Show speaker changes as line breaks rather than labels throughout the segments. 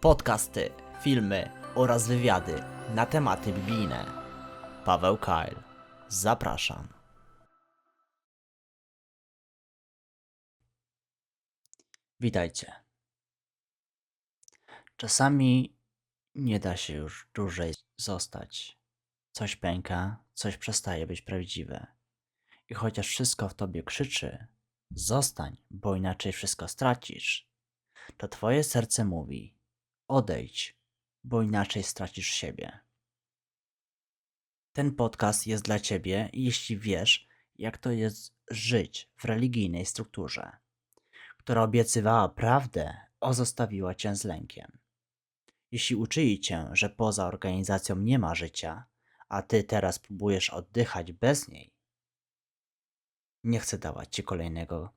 podcasty, filmy oraz wywiady na tematy biblijne. Paweł Kyle. Zapraszam. Witajcie. Czasami nie da się już dłużej zostać. Coś pęka, coś przestaje być prawdziwe. I chociaż wszystko w tobie krzyczy, zostań, bo inaczej wszystko stracisz, to twoje serce mówi: odejdź, bo inaczej stracisz siebie. Ten podcast jest dla ciebie, jeśli wiesz, jak to jest żyć w religijnej strukturze, która obiecywała prawdę, a zostawiła cię z lękiem. Jeśli uczyli cię, że poza organizacją nie ma życia, a ty teraz próbujesz oddychać bez niej, nie chcę dawać ci kolejnego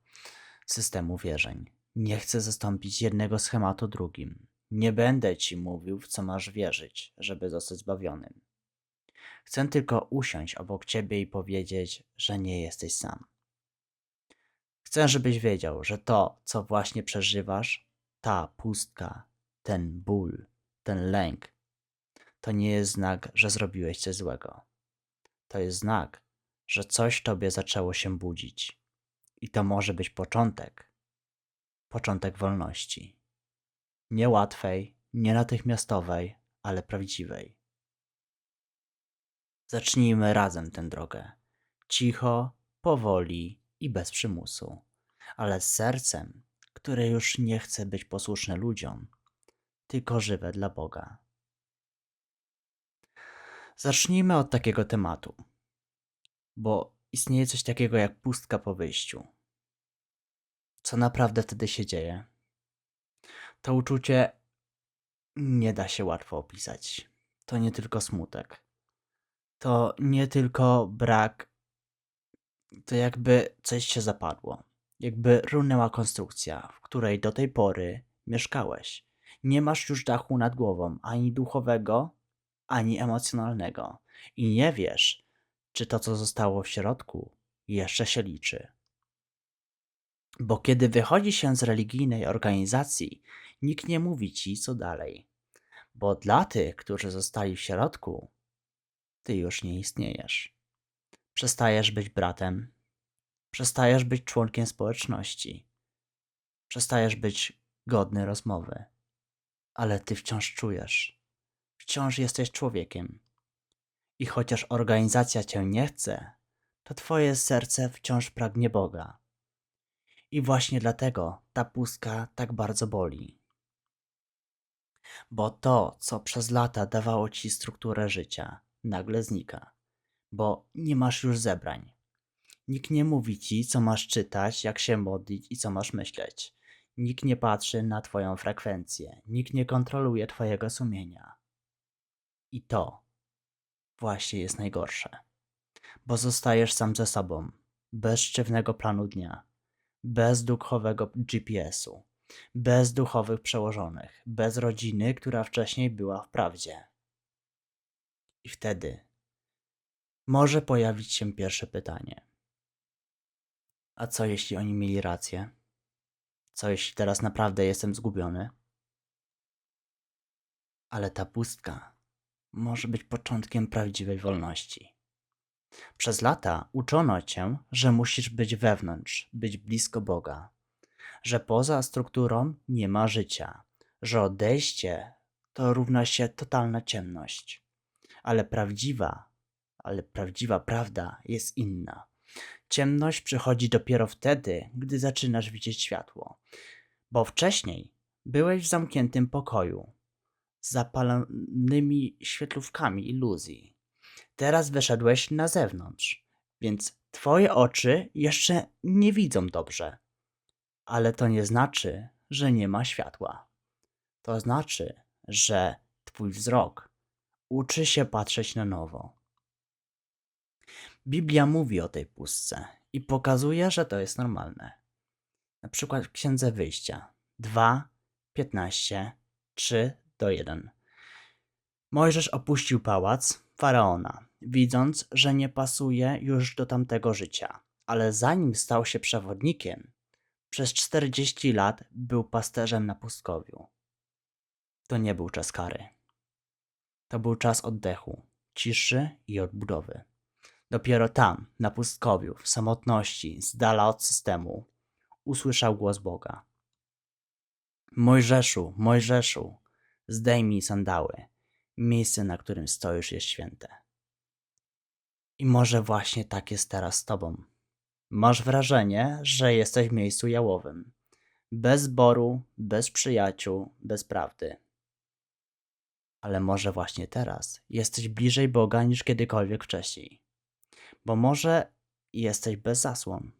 systemu wierzeń. Nie chcę zastąpić jednego schematu drugim. Nie będę ci mówił, w co masz wierzyć, żeby zostać zbawionym. Chcę tylko usiąść obok ciebie i powiedzieć, że nie jesteś sam. Chcę, żebyś wiedział, że to, co właśnie przeżywasz, ta pustka, ten ból, ten lęk, to nie jest znak, że zrobiłeś coś złego. To jest znak, że coś tobie zaczęło się budzić. I to może być początek. Początek wolności. Niełatwej, nie natychmiastowej, ale prawdziwej. Zacznijmy razem tę drogę. Cicho, powoli i bez przymusu, ale z sercem, które już nie chce być posłuszne ludziom, tylko żywe dla Boga. Zacznijmy od takiego tematu bo istnieje coś takiego jak pustka po wyjściu. Co naprawdę wtedy się dzieje? To uczucie nie da się łatwo opisać. To nie tylko smutek. To nie tylko brak. To jakby coś się zapadło. Jakby runęła konstrukcja, w której do tej pory mieszkałeś. Nie masz już dachu nad głową, ani duchowego, ani emocjonalnego. I nie wiesz, czy to, co zostało w środku, jeszcze się liczy. Bo kiedy wychodzi się z religijnej organizacji, nikt nie mówi ci, co dalej. Bo dla tych, którzy zostali w środku, ty już nie istniejesz. Przestajesz być bratem, przestajesz być członkiem społeczności, przestajesz być godny rozmowy, ale ty wciąż czujesz, wciąż jesteś człowiekiem i chociaż organizacja cię nie chce, to twoje serce wciąż pragnie Boga. I właśnie dlatego ta pustka tak bardzo boli. Bo to, co przez lata dawało ci strukturę życia, nagle znika. Bo nie masz już zebrań. Nikt nie mówi ci, co masz czytać, jak się modlić i co masz myśleć. Nikt nie patrzy na twoją frekwencję. Nikt nie kontroluje twojego sumienia. I to właśnie jest najgorsze. Bo zostajesz sam ze sobą, bez sztywnego planu dnia, bez duchowego GPS-u, bez duchowych przełożonych, bez rodziny, która wcześniej była w prawdzie. I wtedy może pojawić się pierwsze pytanie. A co jeśli oni mieli rację? Co jeśli teraz naprawdę jestem zgubiony? Ale ta pustka może być początkiem prawdziwej wolności. Przez lata uczono cię, że musisz być wewnątrz, być blisko Boga, że poza strukturą nie ma życia, że odejście to równa się totalna ciemność. Ale prawdziwa, ale prawdziwa prawda jest inna. Ciemność przychodzi dopiero wtedy, gdy zaczynasz widzieć światło, bo wcześniej byłeś w zamkniętym pokoju, z zapalonymi świetlówkami iluzji. Teraz wyszedłeś na zewnątrz, więc twoje oczy jeszcze nie widzą dobrze. Ale to nie znaczy, że nie ma światła. To znaczy, że twój wzrok uczy się patrzeć na nowo. Biblia mówi o tej pustce i pokazuje, że to jest normalne. Na przykład w Księdze Wyjścia 2, 15, 3, do 1. Mojżesz opuścił pałac faraona, widząc, że nie pasuje już do tamtego życia. Ale zanim stał się przewodnikiem, przez 40 lat był pasterzem na pustkowiu. to nie był czas kary. To był czas oddechu, ciszy i odbudowy. Dopiero tam, na pustkowiu, w samotności, z dala od systemu, usłyszał głos Boga. Mojżeszu, Mojżeszu, zdejmij sandały. Miejsce, na którym stoisz, jest święte. I może właśnie tak jest teraz z tobą. Masz wrażenie, że jesteś w miejscu jałowym. Bez zboru, bez przyjaciół, bez prawdy. Ale może właśnie teraz jesteś bliżej Boga niż kiedykolwiek wcześniej. Bo może jesteś bez zasłon,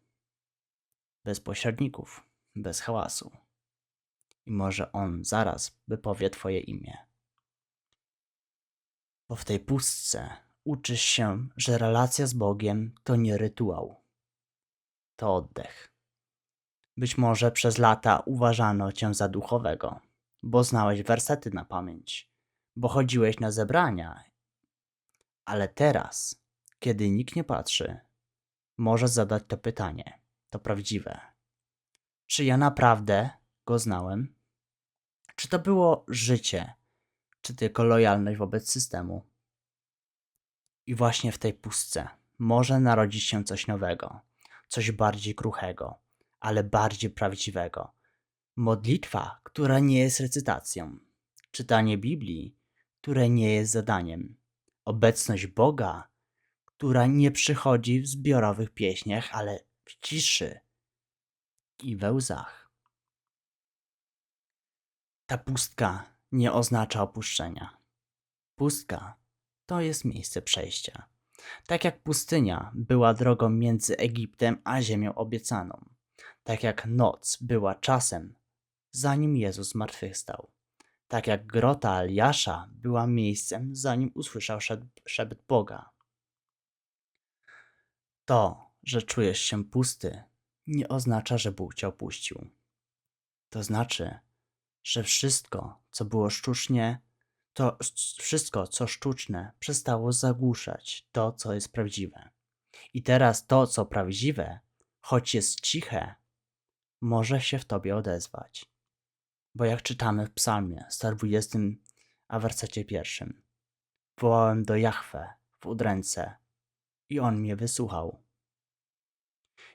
bez pośredników, bez hałasu. I może On zaraz wypowie Twoje imię. Bo w tej pustce uczysz się, że relacja z Bogiem to nie rytuał, to oddech. Być może przez lata uważano cię za duchowego, bo znałeś wersety na pamięć, bo chodziłeś na zebrania. Ale teraz, kiedy nikt nie patrzy, możesz zadać to pytanie. To prawdziwe. Czy ja naprawdę go znałem? Czy to było życie, czy tylko lojalność wobec systemu? I właśnie w tej pustce może narodzić się coś nowego, coś bardziej kruchego, ale bardziej prawdziwego. Modlitwa, która nie jest recytacją, czytanie Biblii, które nie jest zadaniem, obecność Boga, która nie przychodzi w zbiorowych pieśniach, ale w ciszy i we łzach. Ta pustka nie oznacza opuszczenia. Pustka to jest miejsce przejścia. Tak jak pustynia była drogą między Egiptem a ziemią obiecaną. Tak jak noc była czasem, zanim Jezus zmartwychwstał. Tak jak grota Eliasza była miejscem, zanim usłyszał szep- szept Boga. To, że czujesz się pusty, nie oznacza, że Bóg cię opuścił. To znaczy, że wszystko, co było sztucznie, to wszystko, co sztuczne, przestało zagłuszać to, co jest prawdziwe. I teraz to, co prawdziwe, choć jest ciche, może się w tobie odezwać. Bo jak czytamy w Psalmie 120, a wersecie pierwszym, wołałem do Jahwe w udręce i on mnie wysłuchał.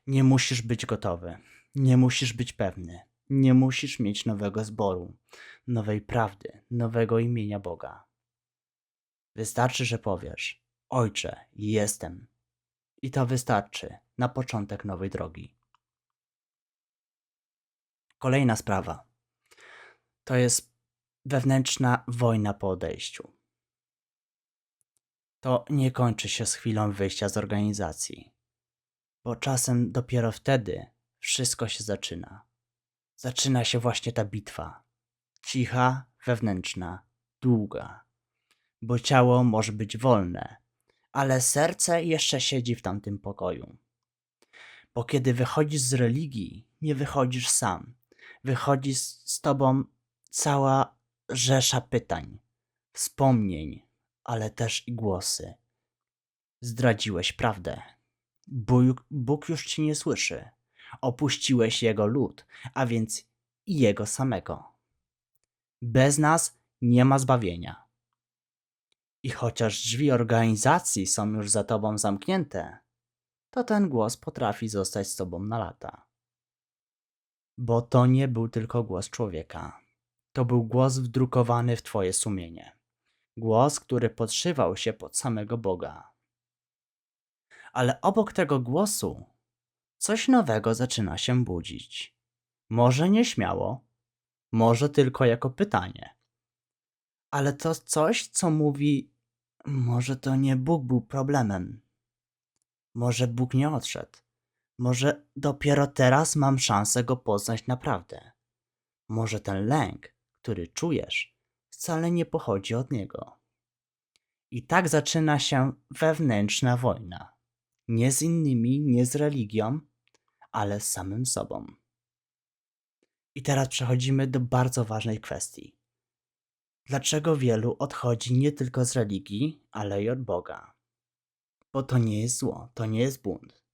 Nie musisz być gotowy, nie musisz być pewny, nie musisz mieć nowego zboru, nowej prawdy, nowego imienia Boga. Wystarczy, że powiesz: Ojcze, jestem. I to wystarczy na początek nowej drogi. Kolejna sprawa to jest wewnętrzna wojna po odejściu. To nie kończy się z chwilą wyjścia z organizacji, bo czasem dopiero wtedy wszystko się zaczyna. Zaczyna się właśnie ta bitwa. Cicha, wewnętrzna, długa. Bo ciało może być wolne, ale serce jeszcze siedzi w tamtym pokoju. Bo kiedy wychodzisz z religii, nie wychodzisz sam. Wychodzi z, tobą cała rzesza pytań, wspomnień, ale też i głosy. Zdradziłeś prawdę. Bóg, Bóg już ci nie słyszy. Opuściłeś jego lud, a więc i jego samego. Bez nas nie ma zbawienia. I chociaż drzwi organizacji są już za tobą zamknięte, to ten głos potrafi zostać z tobą na lata. Bo to nie był tylko głos człowieka. To był głos wdrukowany w twoje sumienie. Głos, który podszywał się pod samego Boga. Ale obok tego głosu coś nowego zaczyna się budzić. Może nieśmiało, może tylko jako pytanie. Ale to coś, co mówi: Może to nie Bóg był problemem. Może Bóg nie odszedł. Może dopiero teraz mam szansę go poznać naprawdę. Może ten lęk, który czujesz, wcale nie pochodzi od niego. I tak zaczyna się wewnętrzna wojna. Nie z innymi, nie z religią, ale z samym sobą. I teraz przechodzimy do bardzo ważnej kwestii. Dlaczego wielu odchodzi nie tylko z religii, ale i od Boga? Bo to nie jest zło, to nie jest bunt,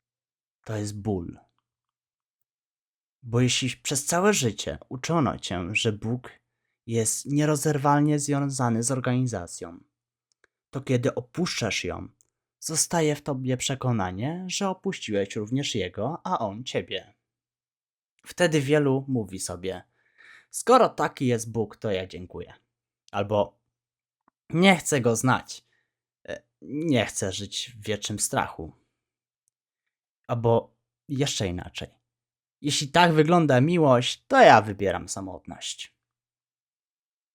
to jest ból. Bo jeśli przez całe życie uczono cię, że Bóg jest nierozerwalnie związany z organizacją, to kiedy opuszczasz ją, zostaje w tobie przekonanie, że opuściłeś również jego, a on ciebie. Wtedy wielu mówi sobie: Skoro taki jest Bóg, to ja dziękuję. Albo nie chcę go znać. E, Nie chcę żyć w wiecznym strachu. Albo jeszcze inaczej. Jeśli tak wygląda miłość, to ja wybieram samotność.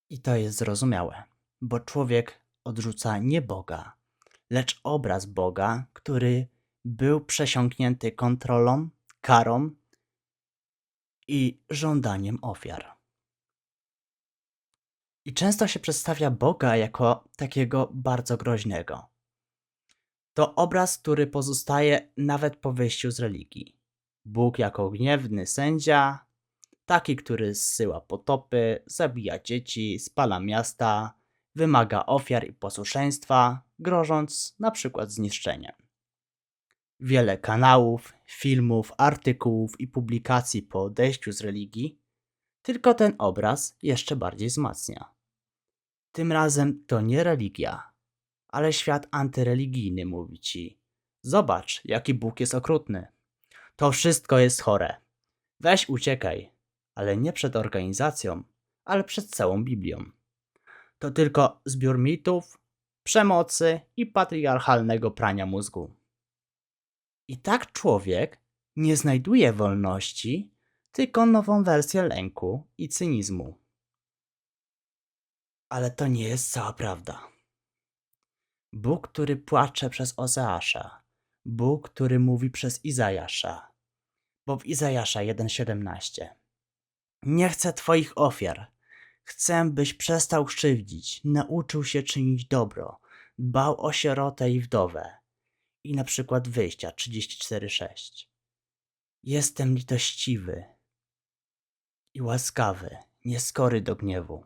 I to jest zrozumiałe, bo człowiek odrzuca nie Boga, lecz obraz Boga, który był przesiąknięty kontrolą, karą i żądaniem ofiar. I często się przedstawia Boga jako takiego bardzo groźnego. To obraz, który pozostaje nawet po wyjściu z religii. Bóg jako gniewny sędzia, taki, który zsyła potopy, zabija dzieci, spala miasta, wymaga ofiar i posłuszeństwa, grożąc na przykład zniszczeniem. Wiele kanałów, filmów, artykułów i publikacji po odejściu z religii tylko ten obraz jeszcze bardziej wzmacnia. Tym razem to nie religia, ale świat antyreligijny mówi ci: Zobacz, jaki Bóg jest okrutny. To wszystko jest chore. Weź uciekaj, ale nie przed organizacją, ale przed całą Biblią. To tylko zbiór mitów, przemocy i patriarchalnego prania mózgu. I tak człowiek nie znajduje wolności, tylko nową wersję lęku i cynizmu. Ale to nie jest cała prawda. Bóg, który płacze przez Ozeasza, Bóg, który mówi przez Izajasza, bo w Izajasza 1,17 Nie chcę Twoich ofiar, chcę, byś przestał krzywdzić, nauczył się czynić dobro, dbał o sierotę i wdowę. I na przykład wyjścia 34,6 Jestem litościwy i łaskawy, nieskory do gniewu.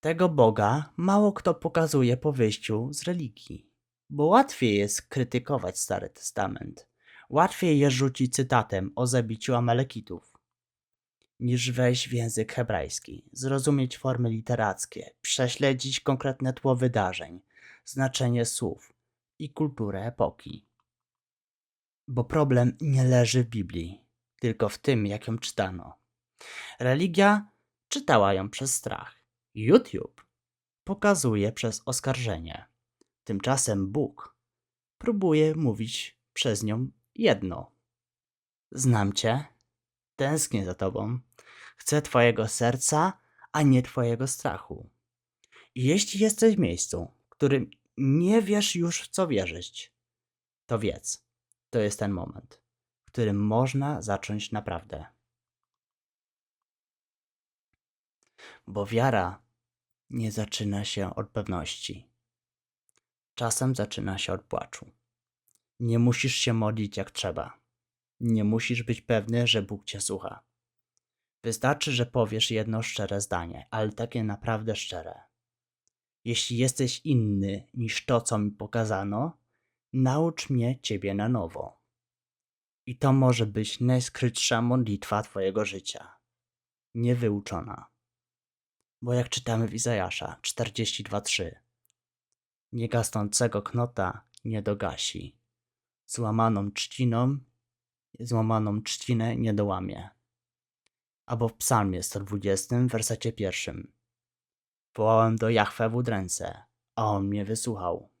Tego Boga mało kto pokazuje po wyjściu z religii, bo łatwiej jest krytykować Stary Testament, łatwiej jest rzucić cytatem o zabiciu Amalekitów, niż wejść w język hebrajski, zrozumieć formy literackie, prześledzić konkretne tło wydarzeń, znaczenie słów i kulturę epoki. Bo problem nie leży w Biblii, tylko w tym, jak ją czytano. Religia czytała ją przez strach. YouTube pokazuje przez oskarżenie. Tymczasem Bóg próbuje mówić przez nią jedno. Znam cię, tęsknię za tobą, chcę twojego serca, a nie twojego strachu. I jeśli jesteś w miejscu, w którym nie wiesz już w co wierzyć, to wiedz, to jest ten moment, w którym można zacząć naprawdę. Bo wiara nie zaczyna się od pewności. Czasem zaczyna się od płaczu. Nie musisz się modlić jak trzeba. Nie musisz być pewny, że Bóg cię słucha. Wystarczy, że powiesz jedno szczere zdanie, ale takie naprawdę szczere. Jeśli jesteś inny niż to, co mi pokazano, naucz mnie Ciebie na nowo. I to może być najskrytsza modlitwa Twojego życia. Niewyuczona. Bo jak czytamy w Izajasza 42:3 Niegasnącego knota nie dogasi. Złamaną trzciną, złamaną trzcinę nie dołamie. Albo w psalmie 120, wersecie pierwszym. Wołałem do Jahwe w udręce, a on mnie wysłuchał.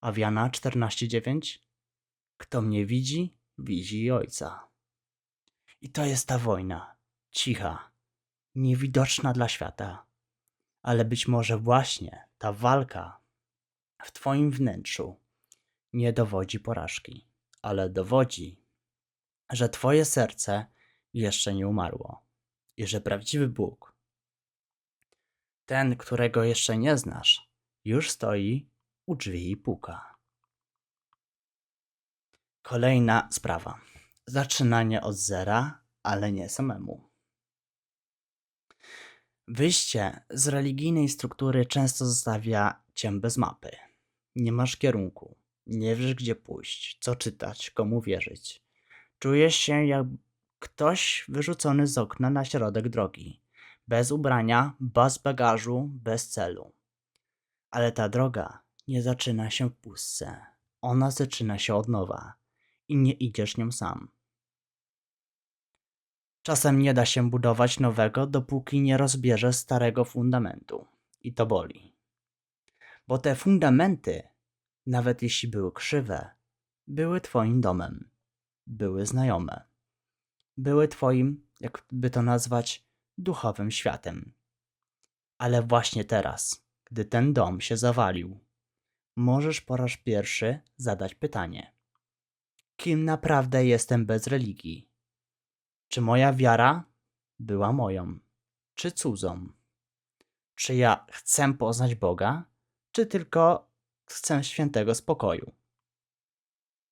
A w Jana 14:9 Kto mnie widzi, widzi Ojca. I to jest ta wojna, cicha, niewidoczna dla świata, ale być może właśnie ta walka w Twoim wnętrzu nie dowodzi porażki, ale dowodzi, że Twoje serce jeszcze nie umarło i że prawdziwy Bóg, ten, którego jeszcze nie znasz, już stoi u drzwi i puka. Kolejna sprawa. Zaczynanie od zera, ale nie samemu. Wyjście z religijnej struktury często zostawia cię bez mapy. Nie masz kierunku, nie wiesz gdzie pójść, co czytać, komu wierzyć. Czujesz się jak ktoś wyrzucony z okna na środek drogi, bez ubrania, bez bagażu, bez celu. Ale ta droga nie zaczyna się w pustce. Ona zaczyna się od nowa i nie idziesz nią sam. Czasem nie da się budować nowego, dopóki nie rozbierzesz starego fundamentu. I to boli. Bo te fundamenty, nawet jeśli były krzywe, były Twoim domem, były znajome, były Twoim, jakby to nazwać, duchowym światem. Ale właśnie teraz, gdy ten dom się zawalił, możesz po raz pierwszy zadać pytanie: Kim naprawdę jestem bez religii? Czy moja wiara była moją, czy cudzą? Czy ja chcę poznać Boga, czy tylko chcę świętego spokoju?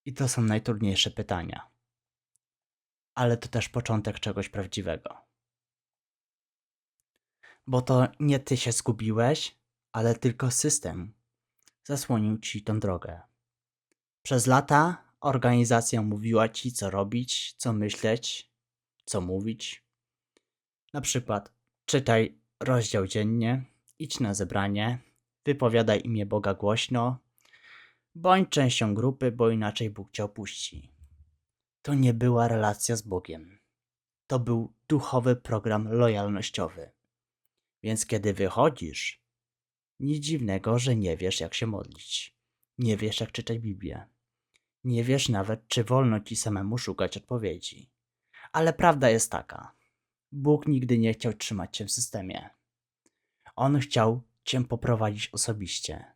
I to są najtrudniejsze pytania. Ale to też początek czegoś prawdziwego. Bo to nie ty się zgubiłeś, ale tylko system zasłonił ci tą drogę. Przez lata organizacja mówiła ci, co robić, co myśleć, co mówić. Na przykład czytaj rozdział dziennie, idź na zebranie, wypowiadaj imię Boga głośno, bądź częścią grupy, bo inaczej Bóg cię opuści. To nie była relacja z Bogiem. To był duchowy program lojalnościowy. Więc kiedy wychodzisz, nic dziwnego, że nie wiesz, jak się modlić. Nie wiesz, jak czytać Biblię. Nie wiesz nawet, czy wolno ci samemu szukać odpowiedzi. Ale prawda jest taka: Bóg nigdy nie chciał trzymać cię w systemie. On chciał cię poprowadzić osobiście.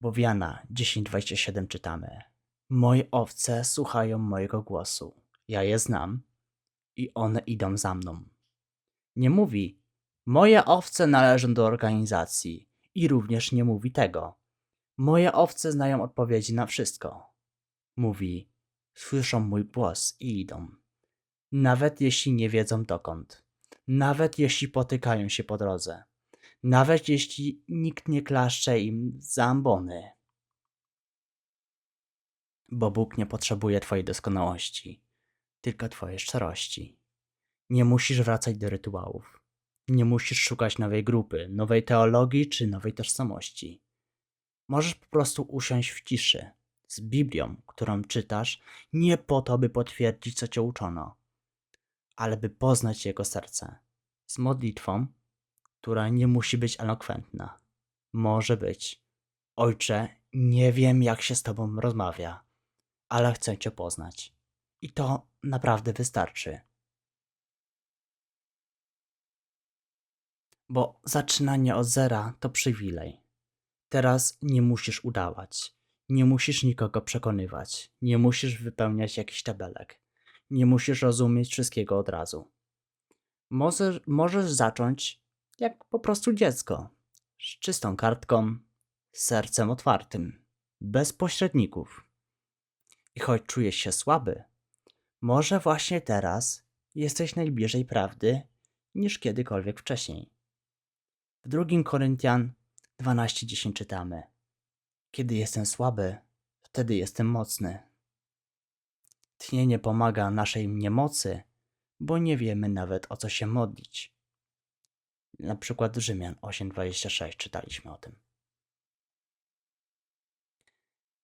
Bo w Jana 10:27 czytamy: Moje owce słuchają mojego głosu. Ja je znam i one idą za mną. Nie mówi: Moje owce należą do organizacji i również nie mówi tego. Moje owce znają odpowiedzi na wszystko. Mówi: Słyszą mój głos i idą. Nawet jeśli nie wiedzą dokąd. Nawet jeśli potykają się po drodze. Nawet jeśli nikt nie klaszcze im za ambony. Bo Bóg nie potrzebuje Twojej doskonałości, tylko Twojej szczerości. Nie musisz wracać do rytuałów. Nie musisz szukać nowej grupy, nowej teologii czy nowej tożsamości. Możesz po prostu usiąść w ciszy z Biblią, którą czytasz, nie po to, by potwierdzić, co cię uczono, ale by poznać Jego serce. Z modlitwą, która nie musi być elokwentna. Może być. Ojcze, nie wiem, jak się z Tobą rozmawia, ale chcę Cię poznać. I to naprawdę wystarczy. Bo zaczynanie od zera to przywilej. Teraz nie musisz udawać. Nie musisz nikogo przekonywać. Nie musisz wypełniać jakichś tabelek. Nie musisz rozumieć wszystkiego od razu. Możesz, możesz zacząć jak po prostu dziecko. Z czystą kartką, z sercem otwartym, bez pośredników. I choć czujesz się słaby, może właśnie teraz jesteś najbliżej prawdy niż kiedykolwiek wcześniej. W 2 Koryntian 12:10 czytamy: Kiedy jestem słaby, wtedy jestem mocny. Tchnienie pomaga naszej niemocy, bo nie wiemy nawet o co się modlić. Na przykład Rzymian 8:26 czytaliśmy o tym.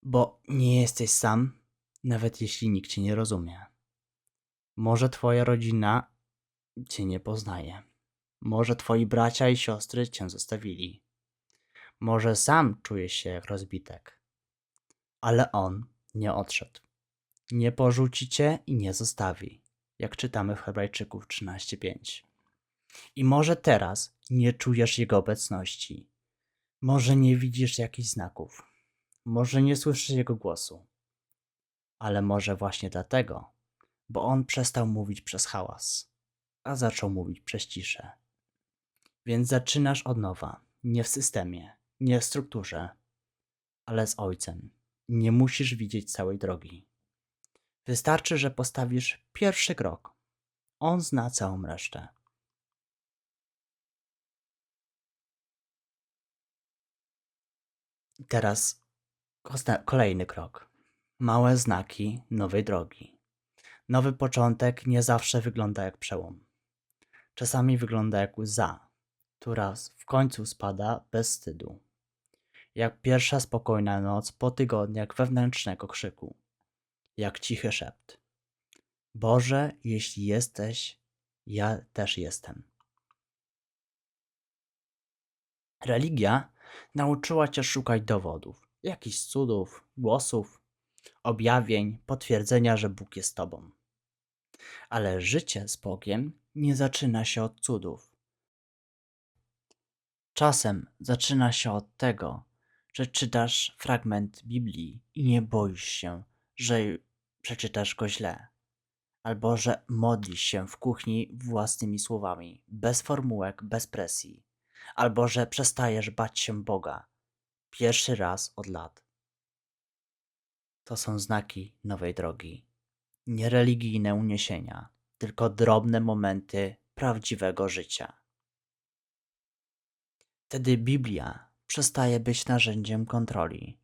Bo nie jesteś sam, nawet jeśli nikt cię nie rozumie. Może twoja rodzina cię nie poznaje. Może twoi bracia i siostry cię zostawili. Może sam czujesz się jak rozbitek. Ale on nie odszedł. Nie porzuci cię i nie zostawi, jak czytamy w Hebrajczyków 13:5. I może teraz nie czujesz jego obecności. Może nie widzisz jakichś znaków. Może nie słyszysz jego głosu. Ale może właśnie dlatego, bo on przestał mówić przez hałas, a zaczął mówić przez ciszę. Więc zaczynasz od nowa, nie w systemie, nie w strukturze, ale z Ojcem. Nie musisz widzieć całej drogi. Wystarczy, że postawisz pierwszy krok. On zna całą resztę. Teraz kolejny krok. Małe znaki nowej drogi. Nowy początek nie zawsze wygląda jak przełom. Czasami wygląda jak łza, która w końcu spada bez wstydu. Jak pierwsza spokojna noc po tygodniach wewnętrznego krzyku. Jak cichy szept. Boże, jeśli jesteś, ja też jestem. Religia nauczyła cię szukać dowodów, jakichś cudów, głosów, objawień, potwierdzenia, że Bóg jest tobą. Ale życie z Bogiem nie zaczyna się od cudów. Czasem zaczyna się od tego, że czytasz fragment Biblii i nie boisz się, że przeczytasz go źle, albo że modlisz się w kuchni własnymi słowami, bez formułek, bez presji, albo że przestajesz bać się Boga pierwszy raz od lat. To są znaki nowej drogi. Nie religijne uniesienia, tylko drobne momenty prawdziwego życia. Wtedy Biblia przestaje być narzędziem kontroli.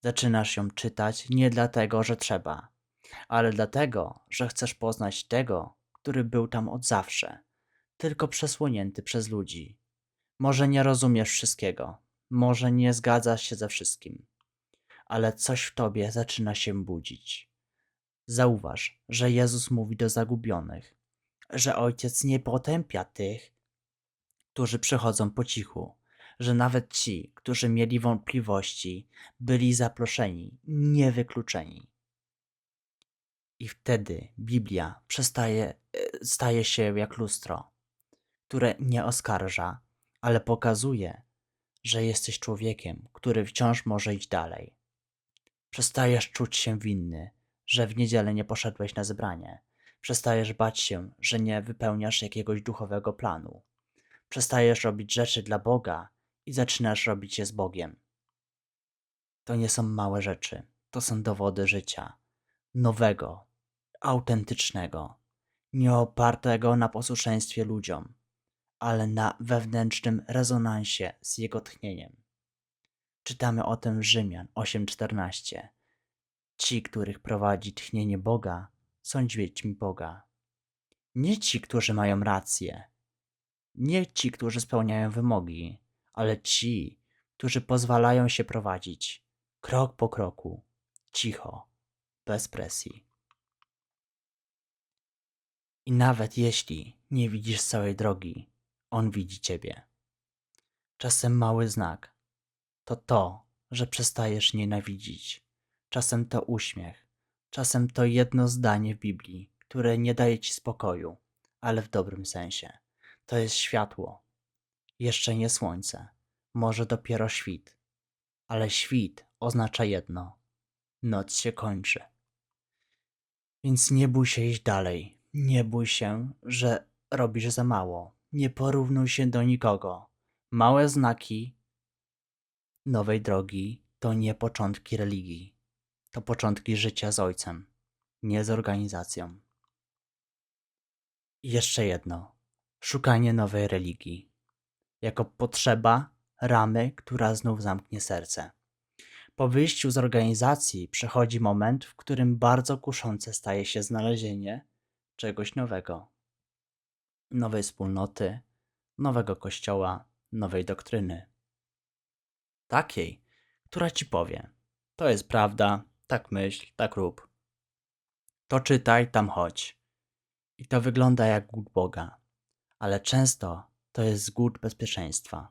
Zaczynasz ją czytać nie dlatego, że trzeba, ale dlatego, że chcesz poznać tego, który był tam od zawsze, tylko przesłonięty przez ludzi. Może nie rozumiesz wszystkiego, może nie zgadzasz się ze wszystkim, ale coś w tobie zaczyna się budzić. Zauważ, że Jezus mówi do zagubionych, że Ojciec nie potępia tych, którzy przychodzą po cichu, że nawet ci, którzy mieli wątpliwości, byli zaproszeni, nie wykluczeni. I wtedy Biblia przestaje, e, staje się jak lustro, które nie oskarża, ale pokazuje, że jesteś człowiekiem, który wciąż może iść dalej. Przestajesz czuć się winny, że w niedzielę nie poszedłeś na zebranie. Przestajesz bać się, że nie wypełniasz jakiegoś duchowego planu. Przestajesz robić rzeczy dla Boga i zaczynasz robić je z Bogiem. To nie są małe rzeczy, to są dowody życia. Nowego, autentycznego, nie opartego na posłuszeństwie ludziom, ale na wewnętrznym rezonansie z jego tchnieniem. Czytamy o tym w Rzymian 8:14. Ci, których prowadzi tchnienie Boga, są dziećmi Boga. Nie ci, którzy mają rację, nie ci, którzy spełniają wymogi, ale ci, którzy pozwalają się prowadzić krok po kroku, cicho, bez presji. I nawet jeśli nie widzisz całej drogi, on widzi ciebie. Czasem mały znak to to, że przestajesz nienawidzić. Czasem to uśmiech, czasem to jedno zdanie w Biblii, które nie daje ci spokoju, ale w dobrym sensie. To jest światło. Jeszcze nie słońce, może dopiero świt, ale świt oznacza jedno: noc się kończy. Więc nie bój się iść dalej. Nie bój się, że robisz za mało. Nie porównuj się do nikogo. Małe znaki nowej drogi to nie początki religii. To początki życia z Ojcem, nie z organizacją. I jeszcze jedno. Szukanie nowej religii. Jako potrzeba ramy, która znów zamknie serce. Po wyjściu z organizacji przychodzi moment, w którym bardzo kuszące staje się znalezienie czegoś nowego. Nowej wspólnoty, nowego kościoła, nowej doktryny. Takiej, która ci powie: To jest prawda, tak myśl, tak rób. To czytaj, tam chodź. I to wygląda jak głód Boga, ale często to jest głód bezpieczeństwa.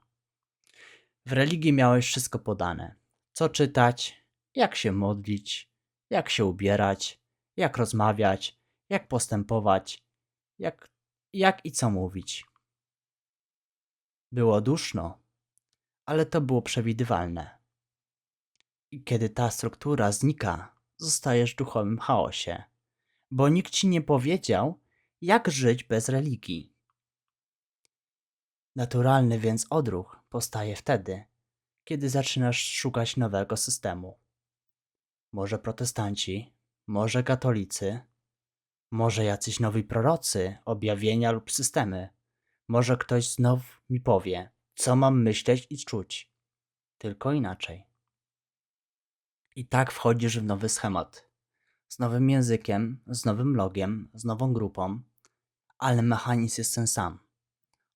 W religii miałeś wszystko podane: co czytać, jak się modlić, jak się ubierać, jak rozmawiać, jak postępować, jak, jak i co mówić. Było duszno, ale to było przewidywalne. Kiedy ta struktura znika, zostajesz w duchowym chaosie, bo nikt ci nie powiedział, jak żyć bez religii. Naturalny więc odruch powstaje wtedy, kiedy zaczynasz szukać nowego systemu. Może protestanci, może katolicy, może jacyś nowi prorocy, objawienia lub systemy. Może ktoś znów mi powie, co mam myśleć i czuć. Tylko inaczej. I tak wchodzisz w nowy schemat. Z nowym językiem, z nowym logiem, z nową grupą, ale mechanizm jest ten sam.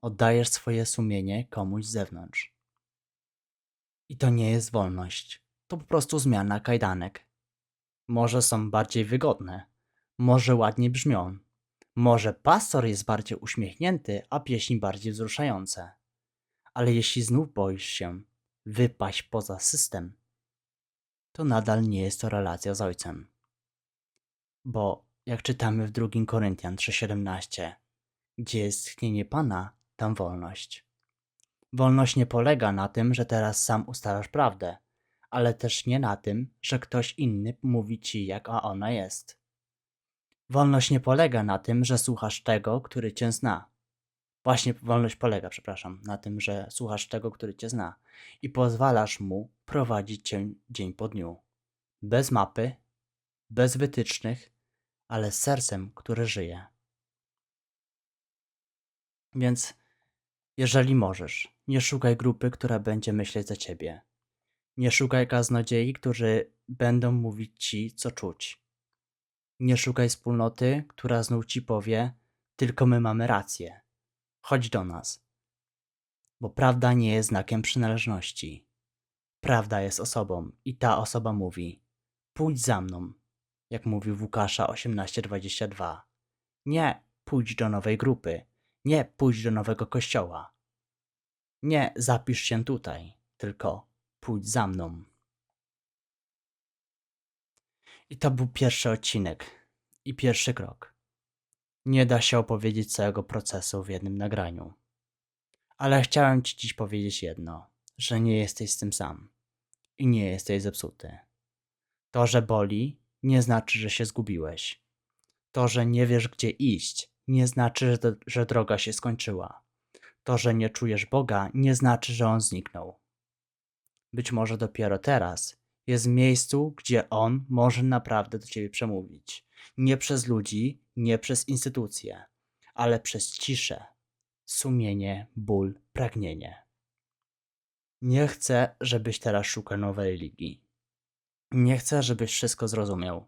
Oddajesz swoje sumienie komuś z zewnątrz. I to nie jest wolność. To po prostu zmiana kajdanek. Może są bardziej wygodne, może ładniej brzmią, może pastor jest bardziej uśmiechnięty, a pieśni bardziej wzruszające. Ale jeśli znów boisz się wypaść poza system, to nadal nie jest to relacja z Ojcem. Bo jak czytamy w 2 Koryntian 3,17, gdzie jest tchnienie Pana, tam wolność. Wolność nie polega na tym, że teraz sam ustalasz prawdę, ale też nie na tym, że ktoś inny mówi ci, jak a ona jest. Wolność nie polega na tym, że słuchasz tego, który cię zna. Właśnie wolność polega, przepraszam, na tym, że słuchasz tego, który cię zna i pozwalasz mu prowadzić cię dzień po dniu. Bez mapy, bez wytycznych, ale z sercem, które żyje. Więc jeżeli możesz, nie szukaj grupy, która będzie myśleć za ciebie. Nie szukaj kaznodziei, którzy będą mówić ci, co czuć. Nie szukaj wspólnoty, która znów ci powie, tylko my mamy rację. Chodź do nas. Bo prawda nie jest znakiem przynależności. Prawda jest osobą i ta osoba mówi: Pójdź za mną, jak mówił Łukasza 18:22. Nie pójdź do nowej grupy, nie pójdź do nowego kościoła. Nie zapisz się tutaj, tylko pójdź za mną. I to był pierwszy odcinek i pierwszy krok. Nie da się opowiedzieć całego procesu w jednym nagraniu. Ale chciałem Ci dziś powiedzieć jedno, że nie jesteś z tym sam i nie jesteś zepsuty. To, że boli, nie znaczy, że się zgubiłeś. To, że nie wiesz, gdzie iść, nie znaczy, że, że droga się skończyła. To, że nie czujesz Boga, nie znaczy, że On zniknął. Być może dopiero teraz jest w miejscu, gdzie On może naprawdę do Ciebie przemówić. Nie przez ludzi, nie przez instytucje, ale przez ciszę, sumienie, ból, pragnienie. Nie chcę, żebyś teraz szukał nowej religii. Nie chcę, żebyś wszystko zrozumiał.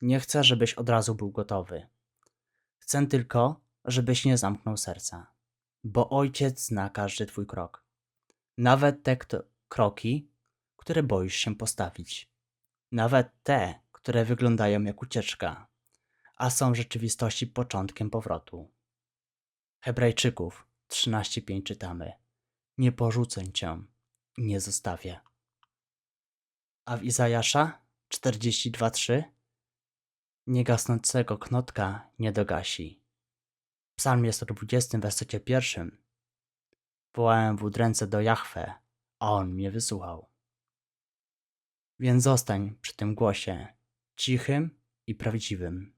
Nie chcę, żebyś od razu był gotowy. Chcę tylko, żebyś nie zamknął serca, bo Ojciec zna każdy Twój krok. Nawet te kroki, które boisz się postawić. Nawet te, które wyglądają jak ucieczka, a są w rzeczywistości początkiem powrotu. Hebrajczyków 13:5 czytamy: Nie porzucę cię, nie zostawię. A w Izajasza 42:3 Niegasnącego knotka nie dogasi. W Psalmie 120, wersecie pierwszym Wołałem w udręce do Jahwe, a on mnie wysłuchał. Więc zostań przy tym głosie, cichym i prawdziwym.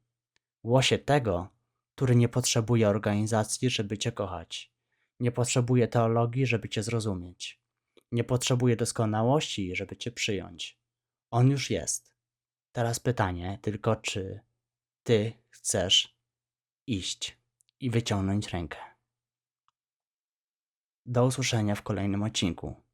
Głosie tego, który nie potrzebuje organizacji, żeby cię kochać. Nie potrzebuje teologii, żeby cię zrozumieć. Nie potrzebuje doskonałości, żeby cię przyjąć. On już jest. Teraz pytanie tylko, czy ty chcesz iść i wyciągnąć rękę. Do usłyszenia w kolejnym odcinku.